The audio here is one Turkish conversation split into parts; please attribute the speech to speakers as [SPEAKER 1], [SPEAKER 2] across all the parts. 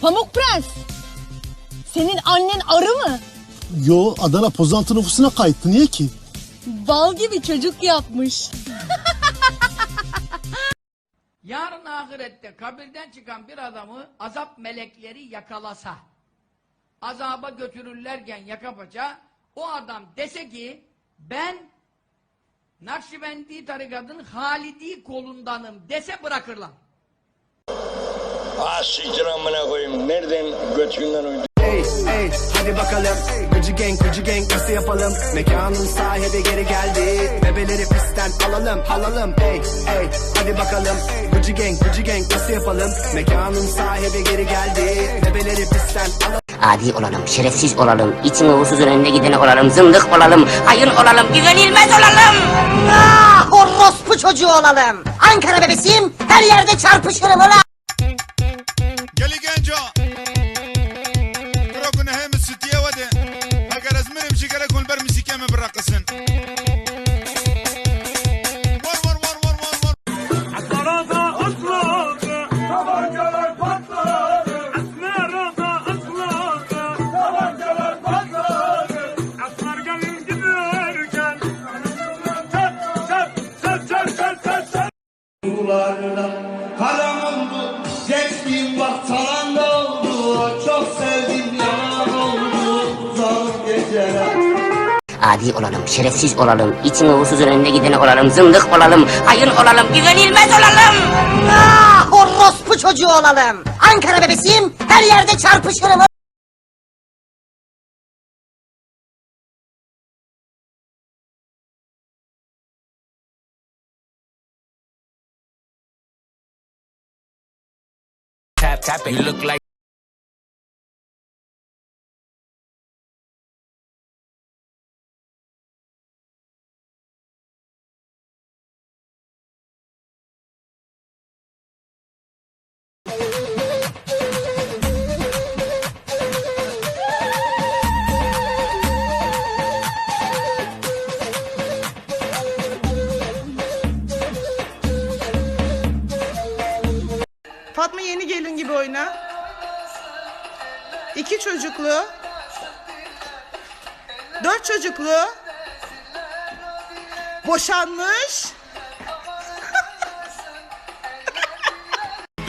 [SPEAKER 1] Pamuk Prens. Senin annen arı mı?
[SPEAKER 2] Yo Adana Pozantı nüfusuna kayıttı. Niye ki?
[SPEAKER 1] Bal gibi çocuk yapmış.
[SPEAKER 3] Yarın ahirette kabirden çıkan bir adamı azap melekleri yakalasa, azaba götürürlerken yaka paça, o adam dese ki, ben Nakşibendi tarikatın Halidi kolundanım dese bırakırlar.
[SPEAKER 4] Ah siktir amına koyayım. Nereden götünden uydu?
[SPEAKER 5] Ey ey hadi bakalım Gıcı gang gıcı gang nasıl yapalım Mekanın sahibi geri geldi Bebeleri pistten alalım alalım Ey ey hadi bakalım Gıcı gang gıcı gang nasıl yapalım Mekanın sahibi geri geldi Bebeleri pistten alalım
[SPEAKER 6] Adi olalım, şerefsiz olalım, için uğursuzun önüne gideni olalım, zındık olalım, hayır olalım, güvenilmez olalım.
[SPEAKER 7] Ah, orospu çocuğu olalım. Ankara bebesiyim, her yerde çarpışırım ulan.
[SPEAKER 6] Adi olalım, şerefsiz olalım, için uğursuzun önüne gideni olalım, zındık olalım, hayır olalım, güvenilmez olalım.
[SPEAKER 7] Ah, orospu çocuğu olalım. Ankara bebesiyim, her yerde çarpışırım ulan.
[SPEAKER 8] Fatma İki çocuklu. Dört çocuklu. Boşanmış.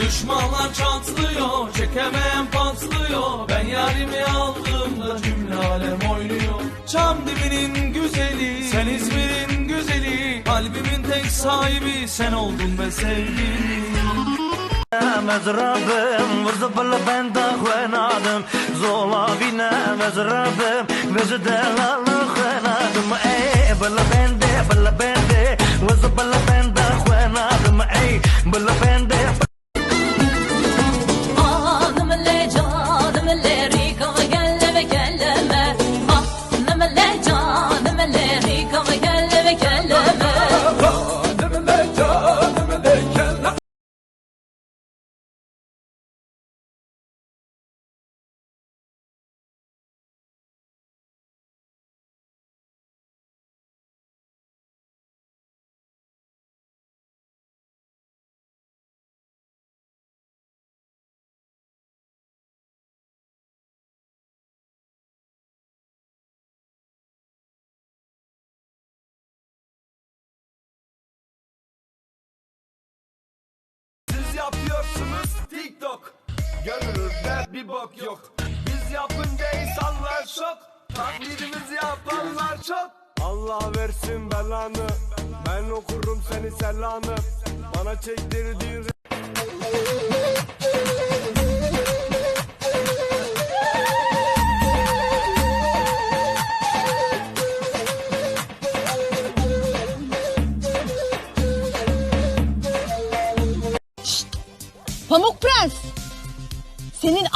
[SPEAKER 9] Düşmanlar çatlıyor, çekemem patlıyor Ben yarimi aldığımda cümle alem oynuyor Çam dibinin güzeli, sen İzmir'in güzeli Kalbimin tek sahibi sen oldun be sevgilim
[SPEAKER 5] مزربم ورزب البند خوان عدم زولا بينا مزربم بجد خوان عدم اي
[SPEAKER 1] بالبند بالبند ورزب البند خوان عدم اي بالبند
[SPEAKER 10] آدم اللي جادم Görünürde bir bok yok. Biz yapınca insanlar şok. Taklidimizi yapanlar çok. Allah versin belanı. Ben okurum seni selanı Bana çektirdiğin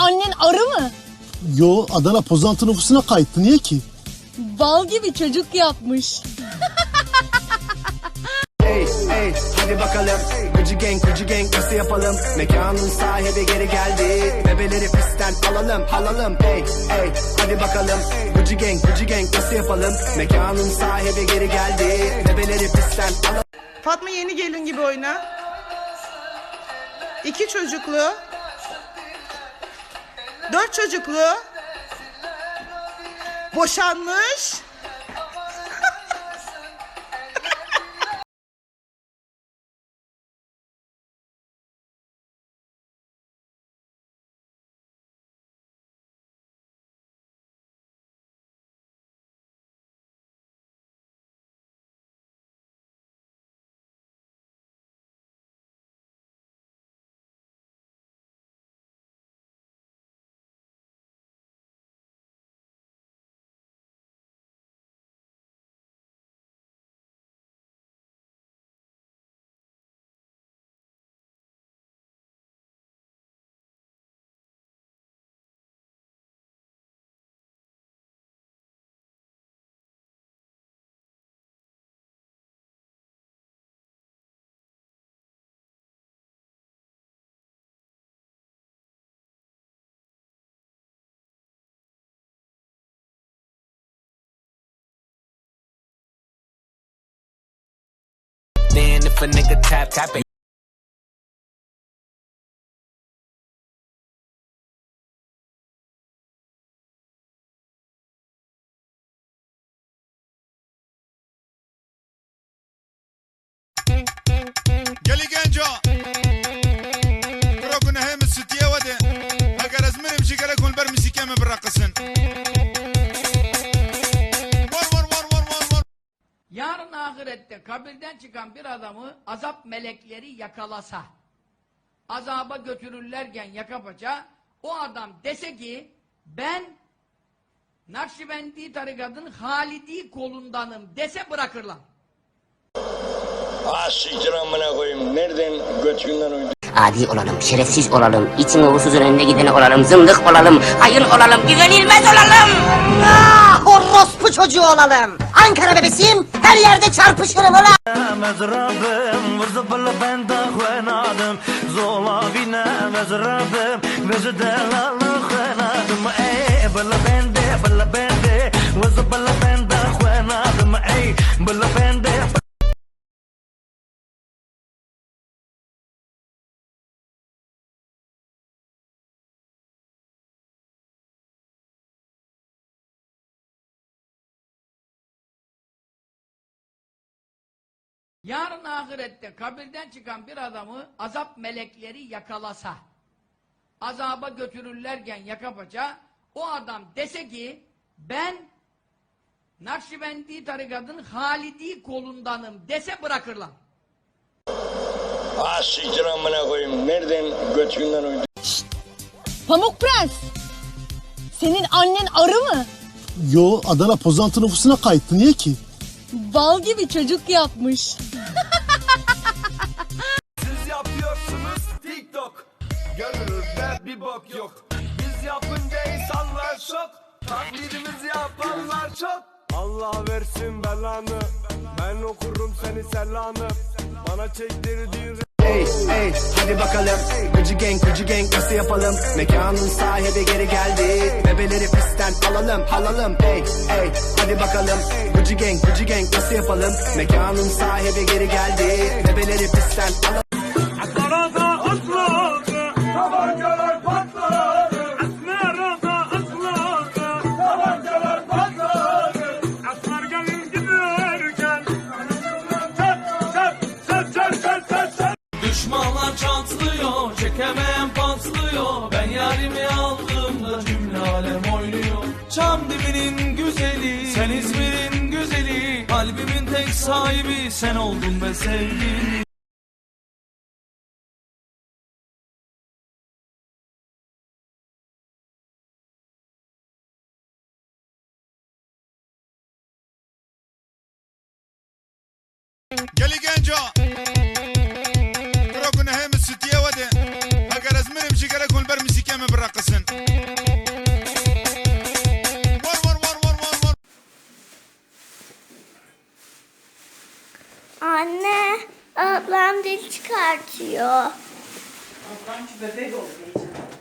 [SPEAKER 1] annen arı mı?
[SPEAKER 2] Yo Adana Pozantı nüfusuna kayıttı. Niye ki?
[SPEAKER 1] Bal gibi çocuk yapmış.
[SPEAKER 5] Ey hadi bakalım Gıcı gang gıcı gang nasıl yapalım Mekanın sahibi geri geldi Bebeleri pistten alalım alalım Ey ey hadi bakalım Gıcı gang gıcı gang nasıl yapalım Mekanın sahibi geri geldi Bebeleri pistten alalım
[SPEAKER 8] Fatma yeni gelin gibi oyna. İki çocuklu. Dört çocuklu. Boşanmış.
[SPEAKER 9] Then if a nigga tap tap it.
[SPEAKER 11] قالي
[SPEAKER 3] Yarın ahirette kabirden çıkan bir adamı azap melekleri yakalasa, azaba götürürlerken yaka paça, o adam dese ki, ben Nakşibendi tarikatın Halidi kolundanım dese bırakırlar.
[SPEAKER 4] Ah siktir amına koyayım. Nereden götünden uydu?
[SPEAKER 6] Adi olalım, şerefsiz olalım, için uğursuzun önüne gideni olalım, zındık olalım, hayın olalım, güvenilmez olalım.
[SPEAKER 7] Ah orospu çocuğu olalım. Ankara bebesiyim, her yerde çarpışırım ulan.
[SPEAKER 9] مزرابم وزبل بند خوانادم زولا بينا مزرابم وزدلال خوانادم اي بلا بند بلا بند وزبل
[SPEAKER 3] Yarın ahirette kabirden çıkan bir adamı azap melekleri yakalasa, azaba götürürlerken yaka paça, o adam dese ki, ben Nakşibendi tarikatın Halidi kolundanım dese bırakırlar.
[SPEAKER 4] Ah siktir amına koyayım. Nereden götünden uydu?
[SPEAKER 1] Pamuk Prens. Senin annen arı mı?
[SPEAKER 2] Yo Adana Pozantı nüfusuna kayıttı niye ki?
[SPEAKER 1] Bal gibi çocuk yapmış.
[SPEAKER 10] Şok Taklidimizi yapanlar çok. Allah versin belanı. Ben okurum seni selanı Bana çektirdiğin
[SPEAKER 5] Ey ey hadi bakalım. Gıcı gang gıcı gang nasıl yapalım? Mekanın sahibi geri geldi. Bebeleri pistten alalım alalım. Ey ey hadi bakalım. Gıcı gang gıcı gang nasıl yapalım? Mekanın sahibi geri geldi. Bebeleri pistten alalım
[SPEAKER 9] alem patlıyor Ben yarimi aldığımda cümle alem oynuyor. Çam dibinin güzeli Sen İzmir'in güzeli. Kalbimin tek sahibi sen oldun
[SPEAKER 11] ve sevdim Geli Genco. rakısın. Var var var var var var.
[SPEAKER 12] Anne, ablam dil çıkartıyor. Ablam ki bebek oldu.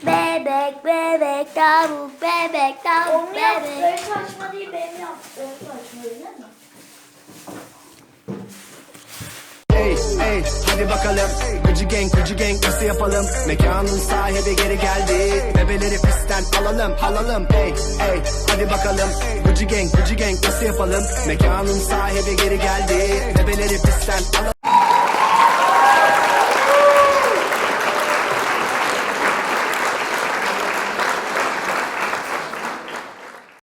[SPEAKER 12] Bebek, bebek, tavuk, bebek, tavuk, Onu yaptı, bebek. saçma değil, benim yaptığım saçma değil mi?
[SPEAKER 5] Ey hadi bakalım. Gıcı gang gıcı gang nasıl yapalım? Mekanın sahibi geri geldi. Bebeleri pistten alalım alalım. Ey ey hadi bakalım. Gıcı gang gıcı gang nasıl yapalım? Mekanın sahibi geri geldi. Bebeleri pistten alalım